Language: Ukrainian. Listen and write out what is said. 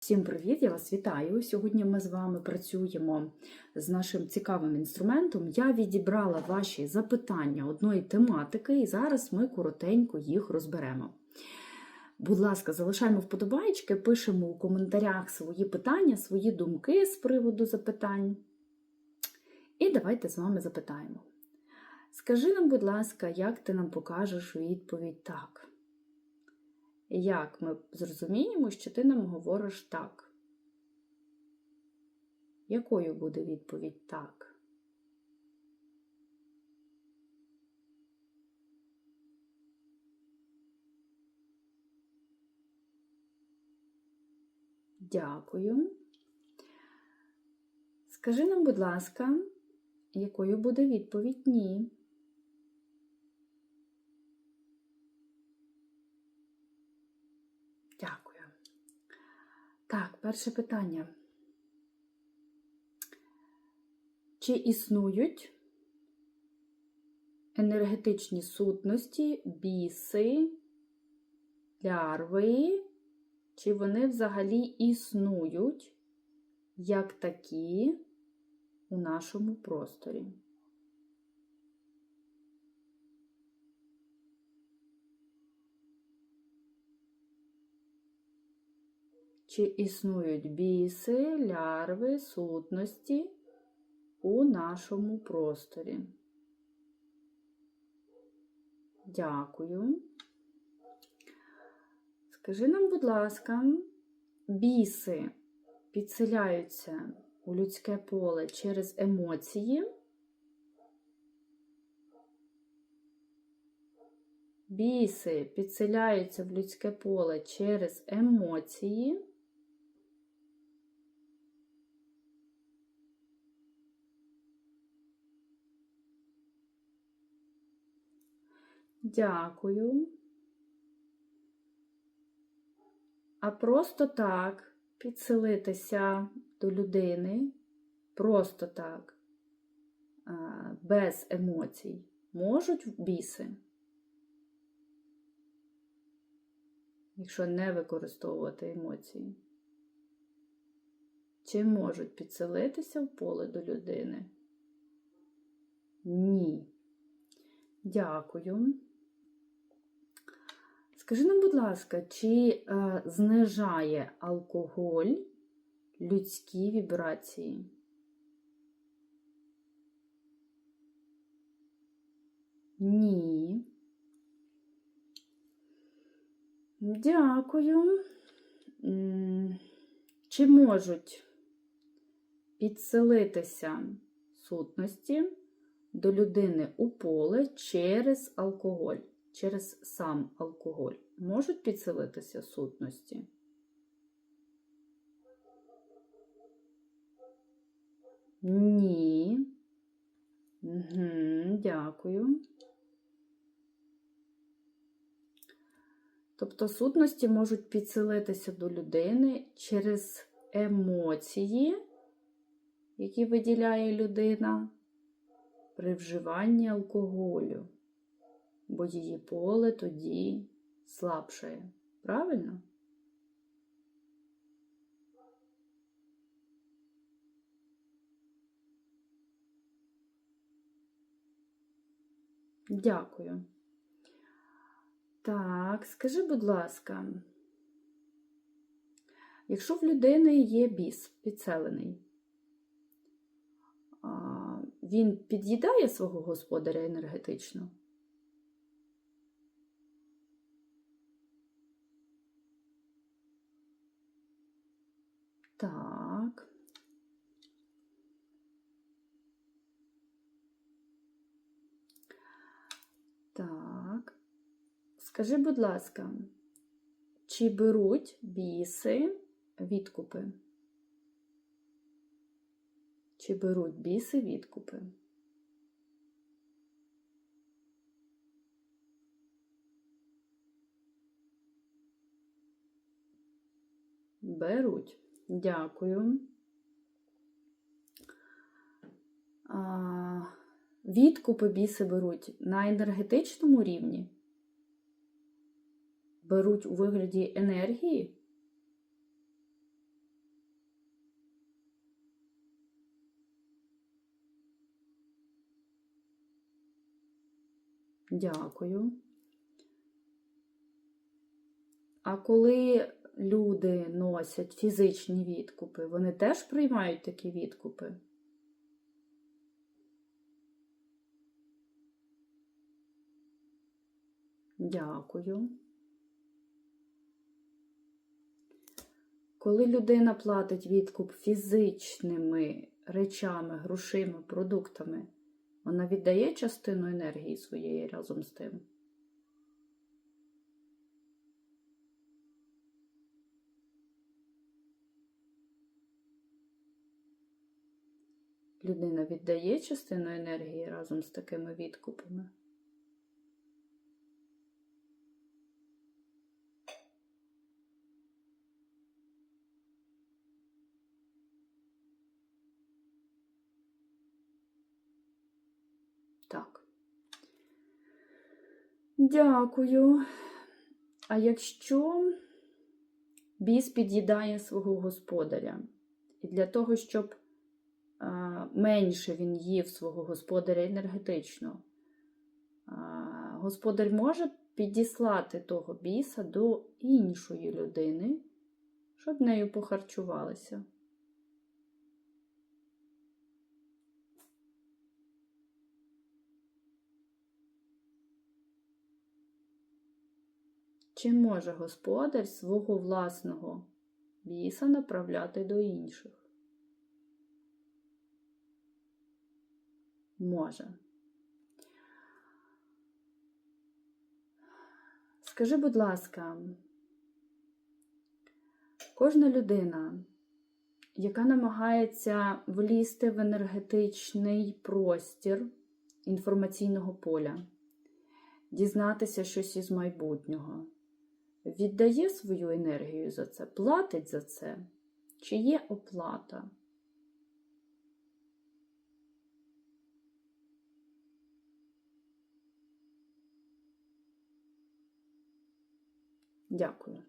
Всім привіт! Я вас вітаю! Сьогодні ми з вами працюємо з нашим цікавим інструментом. Я відібрала ваші запитання одної тематики, і зараз ми коротенько їх розберемо. Будь ласка, залишаємо вподобайки, пишемо у коментарях свої питання, свої думки з приводу запитань. І давайте з вами запитаємо. Скажи нам, будь ласка, як ти нам покажеш відповідь так? Як ми зрозуміємо, що ти нам говориш так? Якою буде відповідь так? Дякую. Скажи нам, будь ласка, якою буде відповідь ні? Дякую. Так, перше питання. Чи існують енергетичні сутності, біси, лярви, чи вони взагалі існують як такі у нашому просторі? Чи існують біси, лярви, сутності у нашому просторі? Дякую. Скажи нам, будь ласка, біси підселяються у людське поле через емоції? Біси підселяються в людське поле через емоції? Дякую. А просто так підселитися до людини, просто так, без емоцій, можуть в біси, якщо не використовувати емоції. Чи можуть підселитися в поле до людини? Ні. Дякую. Скажи нам, будь ласка, чи е, знижає алкоголь людські вібрації? Ні. Дякую. Чи можуть підселитися сутності до людини у поле через алкоголь? Через сам алкоголь можуть підселитися сутності? Ні. Угу, Дякую. Тобто сутності можуть підселитися до людини через емоції, які виділяє людина при вживанні алкоголю бо її поле тоді слабшає. Правильно? Дякую. Так, скажи, будь ласка, якщо в людини є біс підселений, він під'їдає свого господаря енергетично? Так. Так. Скажи, будь ласка, чи беруть біси відкупи? Чи беруть біси відкупи? Беруть. Дякую. А, Відкупи біси беруть на енергетичному рівні. Беруть у вигляді енергії. Дякую. А коли люди носять фізичні відкупи, вони теж приймають такі відкупи? Дякую. Коли людина платить відкуп фізичними речами, грошима, продуктами, вона віддає частину енергії своєї разом з тим. Людина віддає частину енергії разом з такими відкупами. Так. Дякую. А якщо біс під'їдає свого господаря, і для того, щоб менше він їв свого господаря енергетично, господар може підіслати того біса до іншої людини, щоб нею похарчувалися. Чи може господар свого власного біса направляти до інших? Може. Скажи, будь ласка, кожна людина, яка намагається влізти в енергетичний простір інформаційного поля, дізнатися щось із майбутнього, віддає свою енергію за це, платить за це, чи є оплата? Дякую.